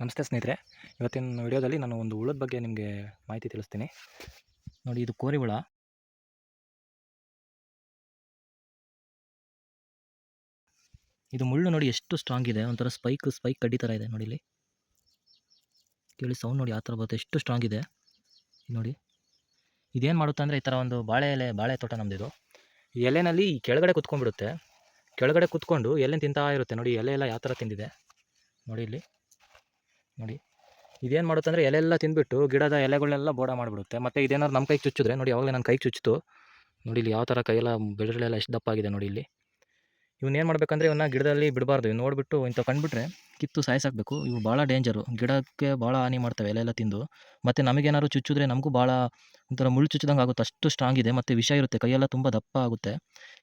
ನಮಸ್ತೆ ಸ್ನೇಹಿತರೆ. ಇವತ್ತಿನ ವಿಡಿಯೋದಲ್ಲಿ ನಾನು ಒಂದು ಹುಳದ ಬಗ್ಗೆ ನಿಮಗೆ ಮಾಹಿತಿ ತಿಳಿಸ್ತೀನಿ. ನೋಡಿ, ಇದು ಕೋರಿ ಹುಳ. ಇದು ಮುಳ್ಳು ನೋಡಿ ಎಷ್ಟು ಸ್ಟ್ರಾಂಗ್ ಇದೆ. ಒಂಥರ ಸ್ಪೈಕ್ ಸ್ಪೈಕ್ ಕಡ್ಡಿ ಥರ ಇದೆ ನೋಡಿ ಇಲ್ಲಿ ಕೇಳಿ ಸೌಂಡ್ ನೋಡಿ ಆ ಥರ ಬರುತ್ತೆ. ಎಷ್ಟು ಸ್ಟ್ರಾಂಗ್ ಇದೆ. ನೋಡಿ. ಇದೇನು ಮಾಡುತ್ತೆ ಅಂದರೆ ಈ ಥರ ಒಂದು ಬಾಳೆ ಎಲೆ, ಬಾಳೆ ತೋಟ ನಮ್ಮದಿದು ಎಲೆನಲ್ಲಿ ಕೆಳಗಡೆ ಕುತ್ಕೊಂಡ್ಬಿಡುತ್ತೆ. ಕೆಳಗಡೆ ಕುತ್ಕೊಂಡು ಎಲೆ ತಿಂತಾ ಇರುತ್ತೆ. ನೋಡಿ, ಎಲೆ ಎಲ್ಲ ಯಾವ ಥರ ತಿಂದಿದೆ. ನೋಡಿ ಇಲ್ಲಿ. ನೋಡಿ. ಇದೇನು ಮಾಡುತ್ತೆ ಅಂದರೆ ಎಲೆಲ್ಲ ತಿಂದ್ಬಿಟ್ಟು ಗಿಡದ ಎಲೆಗಳನ್ನೆಲ್ಲ ಬೋಡ ಮಾಡಿಬಿಡುತ್ತೆ. ಮತ್ತು ಇದೇನಾದ್ರು ನಮ್ಮ ಕೈಗೆ ಚುಚ್ಚಿದ್ರೆ, ನೋಡಿ ಯಾವಾಗಲೇ ನನ್ನ ಕೈಗೆ ಚುಚ್ಚಿತು. ನೋಡಿ ಇಲ್ಲಿ ಯಾವ ಥರ ಕೈಯೆಲ್ಲ ಬೆಳೆಗಳೆಲ್ಲ ಎಷ್ಟು ದಪ್ಪ ಆಗಿದೆ ನೋಡಿ ಇಲ್ಲಿ. ಇವನ್ನೇನು ಮಾಡಬೇಕಂದ್ರೆ ಇವನ್ನ ಗಿಡದಲ್ಲಿ ಬಿಡಬಾರ್ದು. ಇವ್ನು ನೋಡಿಬಿಟ್ಟು ಇಂಥ ಕಂಡುಬಿಟ್ರೆ ಕಿತ್ತು ಸಾಯಿಸಾಕಬೇಕು. ಇವು ಭಾಳ ಡೇಂಜರು. ಗಿಡಕ್ಕೆ ಭಾಳ ಹಾನಿ ಮಾಡ್ತವೆ ಎಲೆ ಎಲ್ಲ ತಿಂದು. ಮತ್ತು ನಮಗೇನಾದ್ರು ಚುಚ್ಚಿದ್ರೆ ನಮಗೂ ಭಾಳ ಒಂಥರ ಮುಳ್ಳು ಚುಚ್ಚಿದಂಗೆ ಆಗುತ್ತೆ. ಅಷ್ಟು ಸ್ಟ್ರಾಂಗ್ ಇದೆ. ಮತ್ತು ವಿಷ ಇರುತ್ತೆ. ಕೈಯೆಲ್ಲ ತುಂಬ ದಪ್ಪ ಆಗುತ್ತೆ.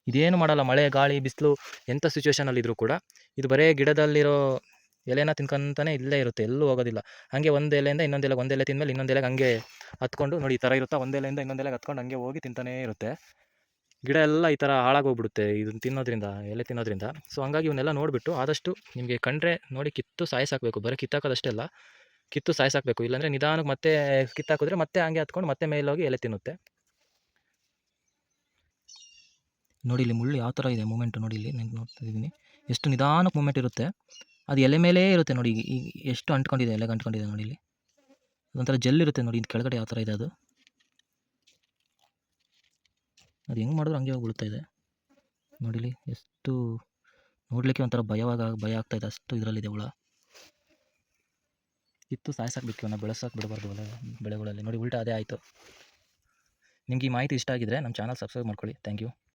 ಇದೇನು ಮಾಡಲ್ಲ. ಮಳೆ, ಗಾಳಿ, ಬಿಸಿಲು ಎಂಥ ಸಿಚುವೇಷನಲ್ಲಿದ್ದರೂ ಕೂಡ ಇದು ಬರೇ ಗಿಡದಲ್ಲಿರೋ ಎಲೆನ ತಿನ್ಕೊಂತಾನೆ ಇಲ್ಲೇ ಇರುತ್ತೆ, ಎಲ್ಲೂ ಹೋಗೋದಿಲ್ಲ. ಹಾಗೆ ಒಂದು ಎಲೆಯಿಂದ ಇನ್ನೊಂದು ಎಲೆಗೆ ಒಂದು ಎಲೆ ತಿಂದಮೇಲೆ ಇನ್ನೊಂದು ಎಲೆಗೆ ಹಂಗೆ ಹತ್ಕೊಂಡು, ನೋಡಿ ಈ ಥರ ಇರುತ್ತಾ? ಒಂದು ಎಲೆಯಿಂದ ಇನ್ನೊಂದು ಎಲೆಗೆ ಹತ್ಕೊಂಡು ಹಂಗೆ ಹೋಗಿ ತಿಂತಾನೇ ಇರುತ್ತೆ. ಗಿಡ ಎಲ್ಲ ಈ ಥರ ಹಾಳಾಗೋಗ್ಬಿಡುತ್ತೆ ಇದನ್ನ ತಿನ್ನೋದ್ರಿಂದ, ಎಲೆ ತಿನ್ನೋದ್ರಿಂದ. ಸೊ ಹಂಗಾಗಿ ಇವನ್ನೆಲ್ಲ ನೋಡಿಬಿಟ್ಟು ಆದಷ್ಟು ನಿಮಗೆ ಕಂಡ್ರೆ ನೋಡಿ ಕಿತ್ತು ಸಾಯಿಸಾಕಬೇಕು ಬರೀ ಕಿತ್ತಾಕೋದಷ್ಟೇ ಅಲ್ಲ, ಕಿತ್ತು ಸಾಯಿಸಾಕಬೇಕು ಇಲ್ಲಾಂದರೆ ನಿಧಾನಕ್ಕೆ ಮತ್ತೆ ಕಿತ್ತಾಕಿದ್ರೆ ಮತ್ತೆ ಹಂಗೆ ಹತ್ಕೊಂಡು ಮತ್ತೆ ಮೇಲೋಗಿ ಎಲೆ ತಿನ್ನುತ್ತೆ. ನೋಡಿ ಇಲ್ಲಿ ಮುಳ್ಳು ಯಾವ ಥರ ಇದೆ, ಮೂಮೆಂಟ್ ನೋಡಿ ಇಲ್ಲಿ ನೋಡ್ತಾ ಇದ್ದೀನಿ. ಎಷ್ಟು ನಿಧಾನಕ್ಕೆ ಮೂಮೆಂಟ್ ಇರುತ್ತೆ. ಅದು ಎಲೆ ಮೇಲೆ ಇರುತ್ತೆ ನೋಡಿ ಈಗ ಎಷ್ಟು ಅಂಟ್ಕೊಂಡಿದೆ ಎಲೆಗೆ ಅಂಟ್ಕೊಂಡಿದೆ ನೋಡಿ ಇಲ್ಲಿ ಒಂಥರ ಜೆಲ್ ಇರುತ್ತೆ ನೋಡಿ ಇದು ಕೆಳಗಡೆ ಯಾವ ಥರ ಇದೆ ಅದು. ಅದು ಹೆಂಗೆ ಮಾಡಿದ್ರು ಹಂಗೆ ಹೋಗಿ ಬೀಳ್ತಾ ಇದೆ. ನೋಡಿಲಿ ಎಷ್ಟು ನೋಡಲಿಕ್ಕೆ ಒಂಥರ ಭಯವಾಗ, ಭಯ ಆಗ್ತಾ ಇದೆ, ಅಷ್ಟು ಇದರಲ್ಲಿದೆ ಹುಳ. ಇತ್ತು ಸಾಯಿಸಾಕ್ಬೇಕು ಇವನ್ನ ಬೆಳೆಸೋಕೆ ಬಿಡಬಾರ್ದು ಹೊಲ ಬೆಳೆಗಳಲ್ಲಿ. ನೋಡಿ, ಉಲ್ಟಾ ಅದೇ ಆಯಿತು. ನಿಮ್ಗೆ ಈ ಮಾಹಿತಿ ಇಷ್ಟ ಆಗಿದ್ರೆ ನಮ್ಮ ಚಾನಲ್ ಸಬ್ಸ್ಕ್ರೈಬ್ ಮಾಡ್ಕೊಳ್ಳಿ. Thank you.